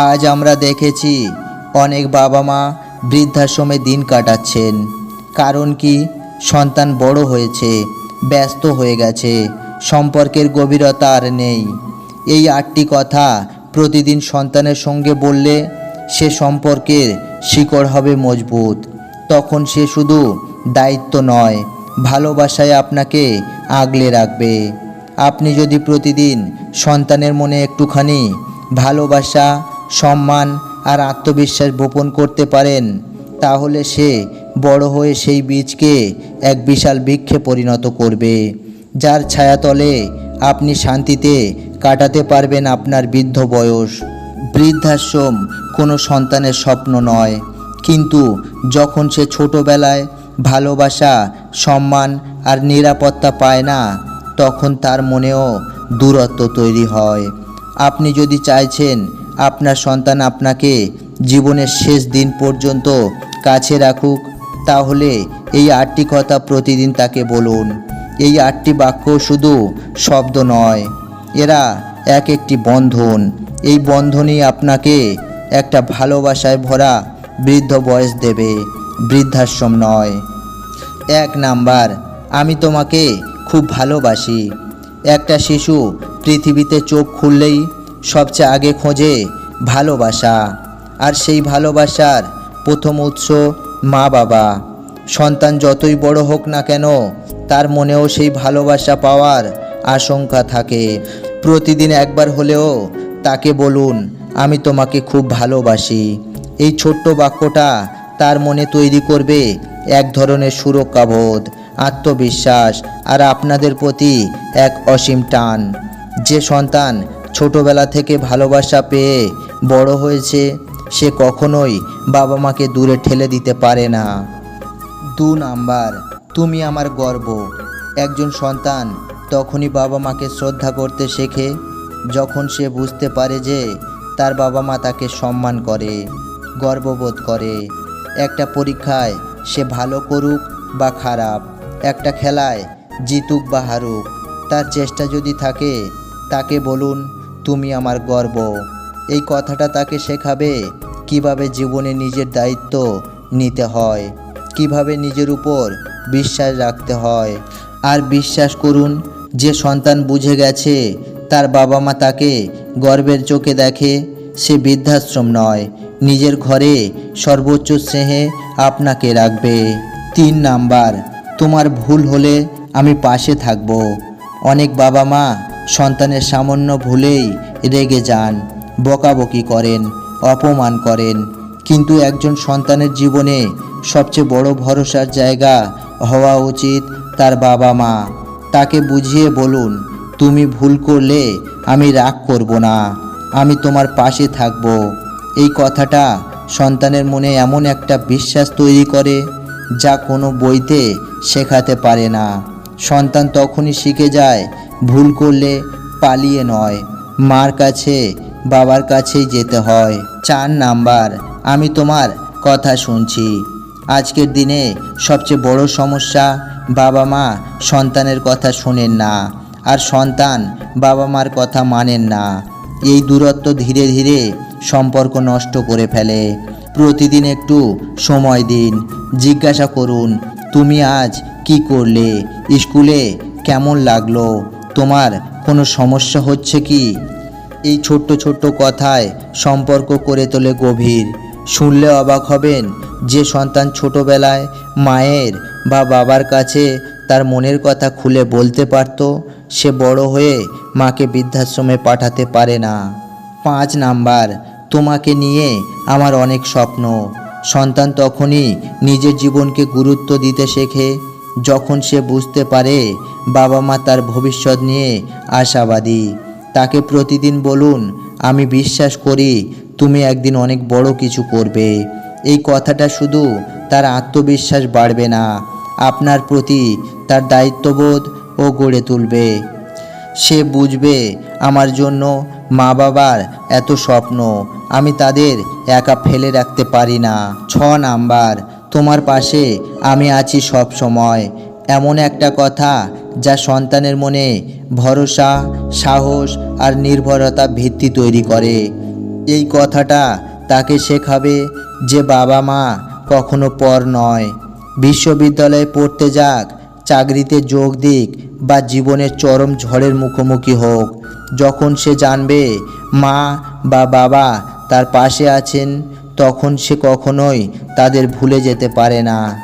আজ আমরা দেখেছি অনেক বাবা মা বৃদ্ধাশ্রমে দিন কাটাচ্ছেন। কারণ কি? সন্তান বড় হয়েছে, ব্যস্ত হয়ে গেছে, সম্পর্কের গভীরতা আর নেই। এই আটটি কথা প্রতিদিন সন্তানের সঙ্গে বললে সে সম্পর্কের শিকড় হবে মজবুত। তখন সে শুধু দায়িত্ব নয়, ভালোবাসায় আপনাকে আগলে রাখবে। আপনি যদি প্রতিদিন সন্তানের মনে একটুখানি ভালোবাসা সম্মান আর আত্মবিশ্বাস বপন করতে পারেন, তাহলে সে বড় হয়ে সেই বীজকে এক বিশাল বৃক্ষে পরিণত করবে, যার ছায়াতলে আপনি শান্তিতে কাটাতে পারবেন আপনার বৃদ্ধ বয়স। বৃদ্ধাশ্রম কোনো সন্তানের স্বপ্ন নয়, কিন্তু যখন সে ছোটবেলায় ভালোবাসা, সম্মান আর নিরাপত্তা পায় না, তখন তার মনেও দূরত্ব তৈরি হয়। আপনি যদি চাইছেন আপনার সন্তান আপনাকে জীবনের শেষ দিন পর্যন্ত কাছে রাখুক, তাহলে এই আটটি কথা প্রতিদিন তাকে বলুন। এই আটটি বাক্য শুধু শব্দ নয়, এরা এক একটি বন্ধন। এই বন্ধনই আপনাকে একটা ভালোবাসায় ভরা বৃদ্ধ বয়স দেবে, বৃদ্ধাশ্রম নয়। এক নাম্বার, আমি তোমাকে খুব ভালোবাসি। একটা শিশু পৃথিবীতে চোখ খুললেই সবচেয়ে আগে খোঁজে ভালোবাসা। আর সেই ভালোবাসার প্রথম উৎস মা বাবা। সন্তান যতই বড় হোক না কেন, তার মনেও সেই ভালোবাসা পাওয়ার আশঙ্কা থাকে। প্রতিদিন একবার হলেও তাকে বলুন, আমি তোমাকে খুব ভালোবাসি। এই ছোট্ট বাক্যটা তার মনে তৈরি করবে এক ধরনের সুরক্ষাবোধ, আত্মবিশ্বাস আর আপনাদের প্রতি এক অসীম টান। যে সন্তান ছোটবেলা থেকে ভালোবাসা পেয়ে বড় হয়েছে, সে কখনোই বাবা মাকে দূরে ঠেলে দিতে পারে না। দু নাম্বার, তুমি আমার গর্ব। একজন সন্তান তখনই বাবা মাকে শ্রদ্ধা করতে শেখে, যখন সে বুঝতে পারে যে তার বাবা মা তাকে সম্মান করে, গর্ববোধ করে। একটা পরীক্ষায় সে ভালো করুক বা খারাপ, একটা খেলায় জিতুক বা হারুক, তার চেষ্টা যদি থাকে, তাকে বলুন তুমি আমার গর্ব। এই কথাটা তাকে শেখাবে কীভাবে জীবনে নিজের দায়িত্ব নিতে হয়, কীভাবে নিজের উপর বিশ্বাস রাখতে হয়। আর বিশ্বাস করুন, যে সন্তান বুঝে গেছে, তার বাবা মা তাকে গর্বের চোখে দেখে, সে বৃদ্ধাশ্রম নয়, নিজের ঘরে সর্বোচ্চ স্নেহে আপনাকে রাখবে। তিন নাম্বার, তোমার ভুল হলে আমি পাশে থাকব। অনেক বাবা মা সন্তানের সামান্য ভুলেই রেগে যান, বকাবকি করেন, অপমান করেন। কিন্তু একজন সন্তানের জীবনে সবচেয়ে বড় ভরসার জায়গা হওয়া উচিত তার বাবা মা। তাকে বুঝিয়ে বলুন, তুমি ভুল করলে আমি রাগ করব না, আমি তোমার পাশে থাকব। এই কথাটা সন্তানের মনে এমন একটা বিশ্বাস তৈরি করে যা কোনো বইতে শেখাতে পারে না। সন্তান তখনই শিখে যায় ভুল করলে পালিয়ে নয়। মার কাছে, বাবার কাছেই যেতে হয়। চার নাম্বার, আমি তোমার কথা শুনছি। আজকের দিনে সবচেয়ে বড় সমস্যা বাবা মা সন্তানের কথা শোনেন না আর সন্তান বাবা মার কথা মানেন না। এই দূরত্ব ধীরে ধীরে সম্পর্ক নষ্ট করে ফেলে। প্রতিদিন একটু সময় দিন, জিজ্ঞাসা করুন, তুমি আজ কি করলে? স্কুলে কেমন লাগল? তোমার কোনো সমস্যা হচ্ছে কি? এই ছোট্ট ছোট্ট কথায় সম্পর্ক করে তোলে গভীর। শুনলে অবাক হবেন যে সন্তান ছোটবেলায় মায়ের বা বাবার কাছে তার মনের কথা খুলে বলতে পারত। সে বড় হয়ে মাকে বৃদ্ধাশ্রমে পাঠাতে পারে না। পাঁচ নাম্বার, তোমাকে নিয়ে আমার অনেক স্বপ্ন। সন্তান তখনই নিজের জীবনকে গুরুত্ব দিতে শেখে। যখন সে বুঝতে পারে বাবা মা তার ভবিষ্যৎ নিয়ে আশাবাদী, তাকে প্রতিদিন বলুন, আমি বিশ্বাস করি তুমি একদিন অনেক বড় কিছু করবে। এই কথাটা শুধু তার আত্মবিশ্বাস বাড়বে না, আপনার প্রতি তার দায়িত্ববোধ ও গড়ে তুলবে। সে বুঝবে, আমার জন্য মা বাবার এত স্বপ্ন, আমি তাদের একা ফেলে রাখতে পারি না। ছ নাম্বার তোমার পাশে আমি আছি সব সময়। এমন একটা কথা যা সন্তানের মনে ভরসা, সাহস আর নির্ভরতা ভিত্তি তৈরি করে। এই কথাটা তাকে শেখাবে যে বাবা মা কখনো পর নয়। বিশ্ববিদ্যালয়ে পড়তে যাক, চাকরিতে যোগ দিক বা জীবনের চরম ঝড়ের মুখোমুখি হোক। যখন সে জানবে মা বা বাবা তার পাশে আছেন তখন সে কখনোই তাদের ভুলে যেতে পারে না।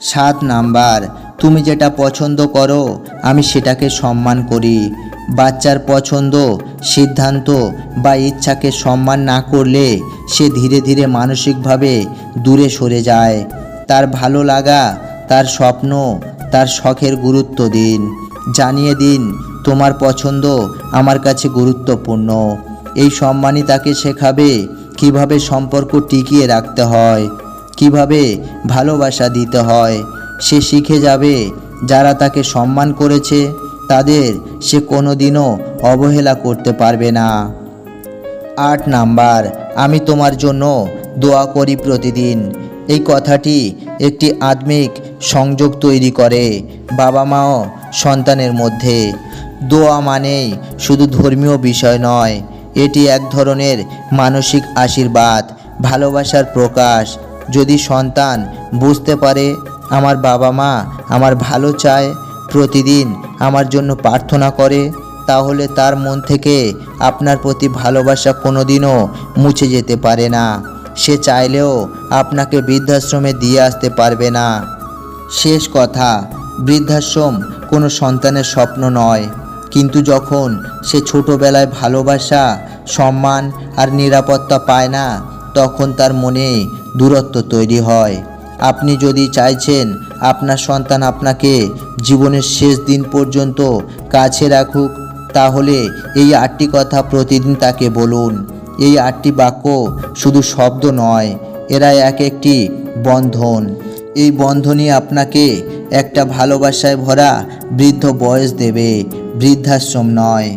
সাত নাম্বার, তুমি যেটা পছন্দ করো, আমি সেটাকে সম্মান করি। বাচ্চার পছন্দ, সিদ্ধান্ত বা ইচ্ছাকে সম্মান না করলে সে ধীরে ধীরে মানসিকভাবে দূরে সরে যায়। তার ভালো লাগা, তার স্বপ্ন, তার শখের গুরুত্ব দিন। জানিয়ে দিন, তোমার পছন্দ আমার কাছে গুরুত্বপূর্ণ। এই সম্মানই তাকে শেখাবে কীভাবে সম্পর্ক টিকিয়ে রাখতে হয়, কীভাবে ভালোবাসা দিতে হয়, সে শিখে যাবে যারা তাকে সম্মান করেছে, তাদের সে কোনোদিনও অবহেলা করতে পারবে না। আট নাম্বার, আমি তোমার জন্য দোয়া করি প্রতিদিন। এই কথাটি একটি আত্মিক সংযোগ তৈরি করে বাবা মাও সন্তানের মধ্যে। দোয়া মানেই শুধু ধর্মীয় বিষয় নয় এটি এক ধরনের মানসিক আশীর্বাদ, ভালোবাসার প্রকাশ। যদি সন্তান বুঝতে পারে, আমার বাবা মা আমার ভালো চায়, প্রতিদিন আমার জন্য প্রার্থনা করে, তাহলে তার মন থেকে আপনার প্রতি ভালোবাসা কোনোদিনও মুছে যেতে পারে না। সে চাইলেও আপনাকে বৃদ্ধাশ্রমে দিয়ে আসতে পারবে না। শেষ কথা, বৃদ্ধাশ্রম কোনো সন্তানের স্বপ্ন নয়। কিন্তু যখন সে ছোটোবেলায় ভালোবাসা সম্মান আর নিরাপত্তা পায় না, তখন তার মনে দূরত্ব তৈরি হয়। আপনি যদি চাইছেন আপনার সন্তান আপনাকে জীবনের শেষ দিন পর্যন্ত কাছে রাখুক, তাহলে এই আটটি কথা প্রতিদিন তাকে বলুন। এই আটটি বাক্য শুধু শব্দ নয়, এরা এক একটি বন্ধন। এই বন্ধনই আপনাকে একটা ভালোবাসায় ভরা বৃদ্ধ বয়স দেবে, বৃদ্ধাশ্রম নয়।